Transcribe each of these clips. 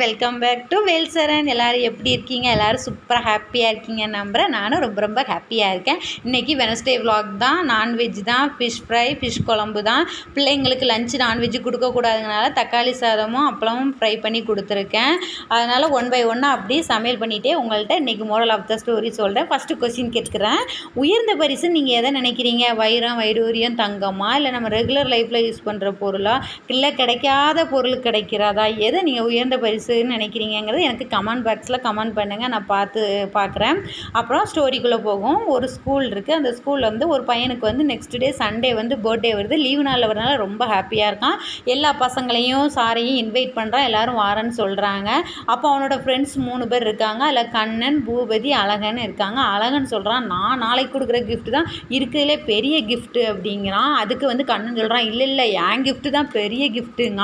Welcome back to Velsaran எல்லோரும் எப்படி இருக்கீங்க? எல்லோரும் சூப்பராக ஹாப்பியாக இருக்கீங்க நம்புகிறேன் நானும் ரொம்ப ரொம்ப ஹாப்பியாக இருக்கேன். இன்றைக்கி வெனஸ்டே விலாக் தான். நான்வெஜ் தான். ஃபிஷ் ஃப்ரை ஃபிஷ் குழம்பு தான். பிள்ளைங்களுக்கு லஞ்சு நான்வெஜ் கொடுக்கக்கூடாதுனால தக்காளி சாதமும் அப்பளமும் ஃப்ரை பண்ணி கொடுத்துருக்கேன். அதனால் ஒன் பை ஒன்னாக அப்படியே சமையல் பண்ணிகிட்டே உங்கள்கிட்ட இன்றைக்கி மோரல் ஆஃப் த ஸ்டோரி சொல்கிறேன் ஃபஸ்ட்டு கொஸ்டின் கேட்குறேன். உயர்ந்த பரிசு நீங்கள் எதை நினைக்கிறீங்க? வைரம் வைடூரியம் தங்கமா? இல்லை நம்ம ரெகுலர் லைஃப்பில் யூஸ் பண்ணுற பொருளா? இல்லை கிடைக்காத பொருள் கிடைக்கிறதா? எதை நீங்கள் உயர்ந்த பரிசு பரிசுன்னு நினைக்கிறீங்கிறது எனக்கு கமெண்ட் பாக்ஸில் கமெண்ட் பண்ணுங்கள் நான் பார்த்து பார்க்குறேன். அப்புறம் ஸ்டோரிக்குள்ளே போகும். ஒரு ஸ்கூல் இருக்குது அந்த ஸ்கூலில் வந்து ஒரு பையனுக்கு வந்து நெக்ஸ்ட் டே சண்டே வந்து பர்த்டே வருது. லீவு நாளில் வரனால ரொம்ப ஹாப்பியாக இருக்கான். எல்லா பசங்களையும் சாரையும் இன்வைட் பண்ணுறான் எல்லோரும் வாரன்னு சொல்கிறாங்க அப்போ அவனோட ஃப்ரெண்ட்ஸ் மூணு பேர் இருக்காங்க. அதில் கண்ணன் பூபதி அழகன் இருக்காங்க. அழகன் சொல்கிறான் நான் நாளைக்கு கொடுக்குற கிஃப்ட் தான். இருக்கிறதுலே பெரிய கிஃப்ட்டு அப்படிங்கிறான். அதுக்கு வந்து கண்ணன் சொல்கிறான் இல்லை இல்லை என் கிஃப்ட்டு தான். பெரிய கிஃப்ட்டுங்க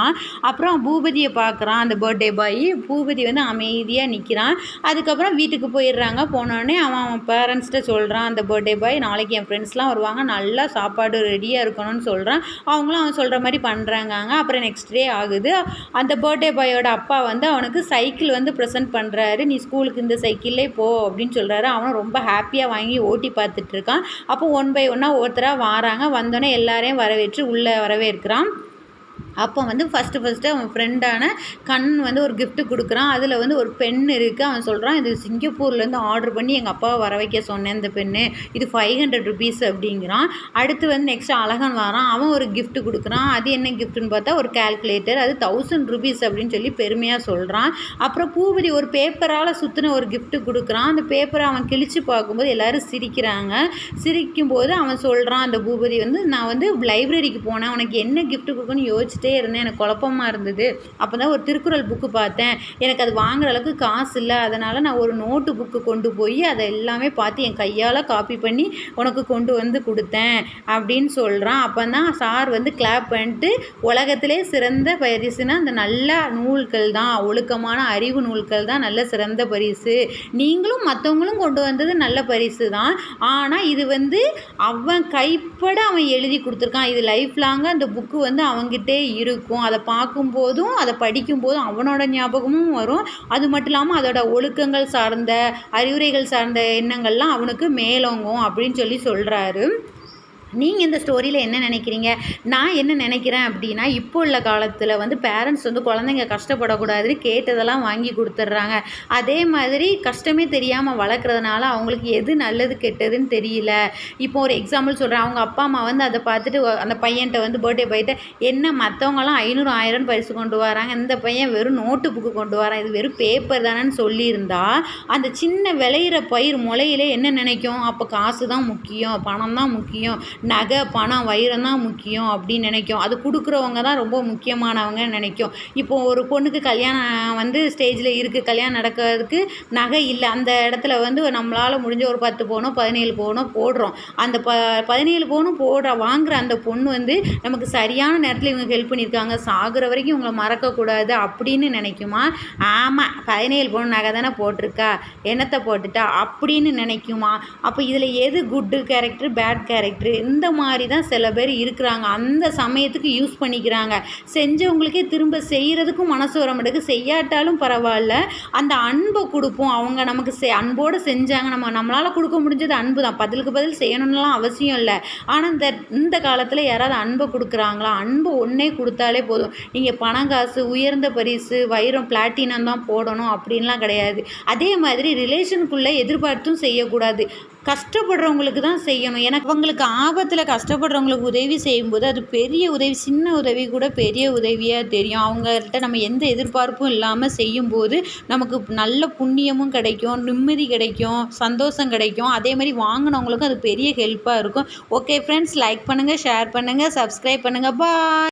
அப்புறம் பூபதியை பார்க்குறான். அந்த பர்த்டே பாய் பூபதி வந்து அமைதியாக நிற்கிறான் அதுக்கப்புறம் வீட்டுக்கு போயிடுறாங்க. போனோடனே அவன் அவன் பேரண்ட்ஸ்கிட்ட சொல்கிறான் அந்த பர்த்டே பாய் நாளைக்கு என் ஃப்ரெண்ட்ஸ்லாம் வருவாங்க. நல்லா சாப்பாடு ரெடியாக இருக்கணும்னு சொல்கிறான் அவங்களும் அவன் சொல்கிற மாதிரி பண்ணுறாங்க அப்புறம் நெக்ஸ்ட் டே ஆகுது. அந்த பர்த்டே பாயோட அப்பா வந்து அவனுக்கு சைக்கிள் வந்து ப்ரெசென்ட் பண்ணுறாரு நீ ஸ்கூலுக்கு இந்த சைக்கிளே போ அப்படின்னு சொல்கிறாரு அவனும் ரொம்ப ஹாப்பியாக வாங்கி ஓட்டி பார்த்துட்ருக்கான் அப்போ ஒன் பை ஒன்னாக ஒருத்தராக வாராங்க. வந்தோடனே எல்லாரையும் வரவேற்று உள்ளே வரவேற்கிறான். அப்போ வந்து ஃபஸ்ட்டு ஃபஸ்ட்டு அவன் ஃப்ரெண்டான கண் வந்து ஒரு கிஃப்ட் கொடுக்குறான். அதில் வந்து ஒரு பென் இருக்குது அவன் சொல்கிறான் இது சிங்கப்பூர்லேருந்து ஆர்டர் பண்ணி எங்கள் அப்பாவை வர வைக்க சொன்னேன் இந்த பென்னு இது ஃபைவ் ஹண்ட்ரட் ருபீஸ் அப்படிங்கிறான். அடுத்து வந்து நெக்ஸ்ட் அழகன் வரான். அவன் ஒரு கிஃப்ட் கொடுக்குறான். அது என்ன கிஃப்ட்டுன்னு பார்த்தா ஒரு கால்குலேட்டர் அது தௌசண்ட் ருபீஸ் அப்படின்னு சொல்லி பெருமையாக சொல்கிறான் அப்புறம் பூபதி ஒரு பேப்பரால் சுற்றின ஒரு கிஃப்ட் கொடுக்குறான். அந்த பேப்பரை அவன் கிழிச்சு பார்க்கும்போது எல்லோரும் சிரிக்கிறாங்க. சிரிக்கும்போது அவன் சொல்கிறான் அந்த பூபதி வந்து நான் வந்து லைப்ரரிக்கு போனேன். உனக்கு என்ன கிஃப்ட் கொடுக்கணும்னு யோசிச்சுட்டு இருந்தேன். எனக்கு குழப்பமா இருந்தது. அப்போ தான் ஒரு திருக்குறள் புக்கு பார்த்தேன். எனக்கு அது வாங்குற அளவுக்கு காசு இல்லை. அதனால் நான் ஒரு நோட்டு புக்கு கொண்டு போய் அதை எல்லாமே பார்த்து என் கையால் காப்பி பண்ணி உனக்கு கொண்டு வந்து கொடுத்தேன் அப்படின்னு சொல்கிறான் அப்போ தான் சார் வந்து கிளாப் பண்ணிட்டு உலகத்திலே சிறந்த பரிசுனா அந்த நல்ல நூல்கள் தான். ஒழுக்கமான அறிவு நூல்கள் தான். நல்ல சிறந்த பரிசு. நீங்களும் மற்றவங்களும் கொண்டு வந்தது நல்ல பரிசு தான். ஆனால் இது வந்து அவன் கைப்பட அவன் எழுதி கொடுத்துருக்கான். இது லைஃப் லாங்காக அந்த புக்கு வந்து அவன்கிட்டே இருக்கும். அதை பார்க்கும்போதும் அதை படிக்கும்போதும் அவனோட ஞாபகமும் வரும். அது மட்டும் இல்லாமல் அதோட ஒழுக்கங்கள் சார்ந்த அறிவுரைகள் சார்ந்த எண்ணங்கள்லாம் அவனுக்கு மேலோங்கும் அப்படின்னு சொல்லி சொல்கிறாரு நீங்கள் இந்த ஸ்டோரியில் என்ன நினைக்கிறீங்க? நான் என்ன நினைக்கிறேன் அப்படின்னா இப்போ உள்ள காலத்தில் வந்து பேரண்ட்ஸ் வந்து குழந்தைங்க கஷ்டப்படக்கூடாதுன்னு கேட்டதெல்லாம் வாங்கி கொடுத்துட்றாங்க. அதே மாதிரி கஷ்டமே தெரியாமல் வளர்க்குறதுனால அவங்களுக்கு எது நல்லது கெட்டதுன்னு தெரியல. இப்போ ஒரு எக்ஸாம்பிள் சொல்கிறேன் அவங்க அப்பா அம்மா வந்து அதை பார்த்துட்டு அந்த பையன்கிட்ட வந்து பர்த்டே போயிட்டு என்ன மற்றவங்கலாம் ஐநூறு ஆயிரம் பரிசு கொண்டு வராங்க. இந்த பையன் வெறும் நோட்டு புக்கு கொண்டு வரான். இது வெறும் பேப்பர் தானேன்னு சொல்லியிருந்தா அந்த சின்ன விளையிற பயிர் முளையிலே என்ன நினைக்கும்? அப்போ காசு தான் முக்கியம் பணம் தான் முக்கியம். நகை பணம் வைரம் தான் முக்கியம் அப்படின்னு நினைக்கும். அது கொடுக்குறவங்க தான் ரொம்ப முக்கியமானவங்க நினைக்கும். இப்போ ஒரு பொண்ணுக்கு கல்யாணம் வந்து ஸ்டேஜில் இருக்குது கல்யாணம் நடக்கிறதுக்கு நகை இல்லை. அந்த இடத்துல வந்து நம்மளால் முடிஞ்ச ஒரு பத்து பவுனோ பதினேழு பவுனோ போடுறோம். அந்த ப பதினேழு பவுனும் போடுற வாங்குற அந்த பொண்ணு வந்து நமக்கு சரியான நேரத்தில் இவங்க ஹெல்ப் பண்ணியிருக்காங்க. சாகுற வரைக்கும் இவங்களை மறக்கக்கூடாது அப்படின்னு நினைக்குமா? ஆமாம் பதினேழு பவுன் நகை தானே போட்டிருக்கா? என்னத்தை போட்டுட்டா? அப்படின்னு நினைக்குமா? அப்போ இதில் எது குட்டு கேரக்டர் பேட் கேரக்டர் இந்த மாதிரி தான் சில பேர் இருக்கிறாங்க. அந்த சமயத்துக்கு யூஸ் பண்ணிக்கிறாங்க. செஞ்சவங்களுக்கே திரும்ப செய்கிறதுக்கும் மனசு வர மாட்டேங்குது. செய்யாட்டாலும் பரவாயில்ல. அந்த அன்பை கொடுப்போம். அவங்க நமக்கு செ அன்போடு செஞ்சாங்க. நம்ம நம்மளால் கொடுக்க முடிஞ்சது அன்பு தான். பதிலுக்கு பதில் செய்யணும்லாம் அவசியம் இல்லை. ஆனால் இந்த இந்த காலத்தில் யாராவது அன்பை கொடுக்குறாங்களா? அன்பு ஒன்றே கொடுத்தாலே போதும். நீங்கள் பணம் காசு உயர்ந்த பரிசு வைரம் பிளாட்டினம் தான் போடணும் அப்படின்லாம் கிடையாது. அதே மாதிரி ரிலேஷனுக்குள்ளே எதிர்பார்த்தும் செய்யக்கூடாது. கஷ்டப்படுறவங்களுக்கு தான் செய்யணும். ஏன்னா அவங்களுக்கு ஆபத்தில் கஷ்டப்படுறவங்களுக்கு உதவி செய்யும்போது அது பெரிய உதவி சின்ன உதவி கூட பெரிய உதவியாக தெரியும். அவங்கள்ட்ட நம்ம எந்த எதிர்பார்ப்பும் இல்லாமல் செய்யும்போது நமக்கு நல்ல புண்ணியமும் கிடைக்கும் நிம்மதி கிடைக்கும் சந்தோஷம் கிடைக்கும். அதே மாதிரி வாங்கினவங்களுக்கும் அது பெரிய ஹெல்ப்பாக இருக்கும். ஓகே ஃப்ரெண்ட்ஸ் லைக் பண்ணுங்கள் ஷேர் பண்ணுங்கள் சப்ஸ்கிரைப் பண்ணுங்கள் பாய்